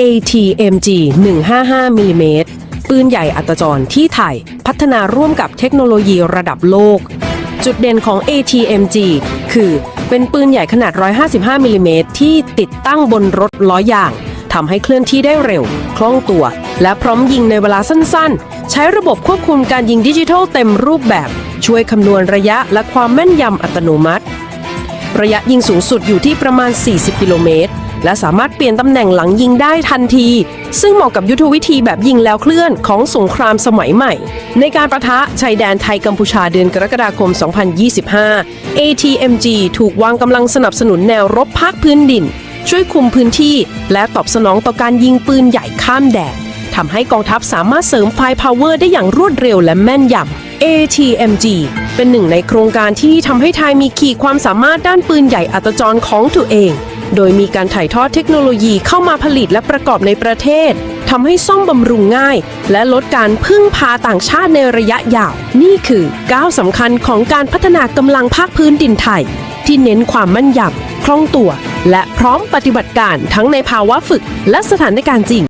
ATMG 155มิลลิเมตรปืนใหญ่อัตจรที่ไทยพัฒนาร่วมกับเทคโนโลยีระดับโลก จุดเด่นของ ATMG คือเป็นปืนใหญ่ขนาด 155มิลลิเมตรที่ติดตั้งบนรถล้อยางทำให้เคลื่อนที่ได้เร็ว คล่องตัว และพร้อมยิงในเวลาสั้นๆ ใช้ระบบควบคุมการยิงดิจิทัลเต็มรูปแบบ ช่วยคำนวณระยะและความแม่นยำอัตโนมัติ ระยะยิงสูงสุดอยู่ที่ประมาณ 40 กิโลเมตร และสามารถเปลี่ยนตำแหน่งหลังยิงได้ทันที ซึ่งเหมาะกับยุทธวิธีแบบยิงแล้วเคลื่อนของสงครามสมัยใหม่ ในการประทะชายแดนไทยกัมพูชาเดือนกรกฎาคม 2025 ATMG ถูกวางกำลังสนับสนุนแนวรบภาคพื้นดิน ช่วยคุมพื้นที่ และตอบสนองต่อการยิงปืนใหญ่ข้ามแดนทำให้กองทัพสามารถเสริมไฟพาวเวอร์ได้อย่างรวดเร็วและแม่นยำ ATMG เป็นหนึ่งในโครงการที่ทำให้ไทยมีขีดความสามารถด้านปืนใหญ่อัตจรของตัวเอง โดยมีการถ่ายทอดเทคโนโลยีเข้ามาผลิตและประกอบในประเทศทำให้ซ่อมบำรุงง่าย และลดการพึ่งพาต่างชาติในระยะยาว นี่คือก้าวสำคัญของการพัฒนากำลังภาคพื้นดินไทย ที่เน้นความมั่นยำคล่องตัว และพร้อมปฏิบัติการทั้งในภาวะฝึกและสถานการณ์จริง